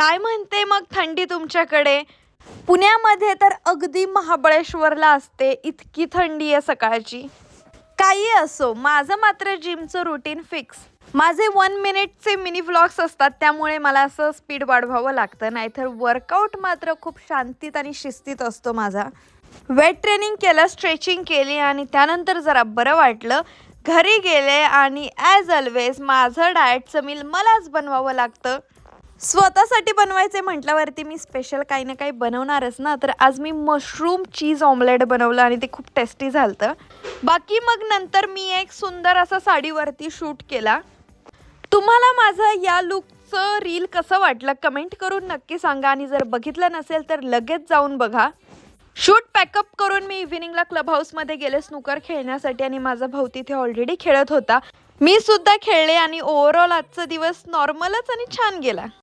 काय म्हणते मग थंडी तुमच्याकडे? पुण्यामध्ये तर अगदी महाबळेश्वरला असते इतकी थंडी आहे सकाळची. काही असो माझं मात्र जिमचं रुटीन फिक्स माझे वन मिनिटचे मिनी व्लॉग्स असतात त्यामुळे मला असं स्पीड वाढवावं लागतं नाहीतर वर्कआउट मात्र खूप शांतीत आणि शिस्तीत असतो माझा. वेट ट्रेनिंग केलं स्ट्रेचिंग केली आणि त्यानंतर जरा बरं वाटलं. घरी गेले आणि ॲज ऑलवेज माझं डाएटचं मील मलाच बनवावं लागतं. स्वतःसाठी बनवायचे म्हटल्यावरती मी स्पेशल काही ना काही बनवणारच ना. तर आज मी मशरूम चीज ऑमलेट बनवलं आणि ते खूप टेस्टी झालं बाकी मग नंतर मी एक सुंदर असा साडीवरती शूट केला. तुम्हाला माझं या लुकचं रील कसं वाटलं कमेंट करून नक्की सांगा आणि जर बघितलं नसेल तर लगेच जाऊन बघा. शूट पॅकअप करून मी इव्हिनिंगला क्लब हाऊसमध्ये गेले स्नूकर खेळण्यासाठी आणि माझा भाऊ तिथे ऑलरेडी खेळत होता. मी सुद्धा खेळले आणि ओव्हरऑल आजचा दिवस नॉर्मलच आणि छान गेला.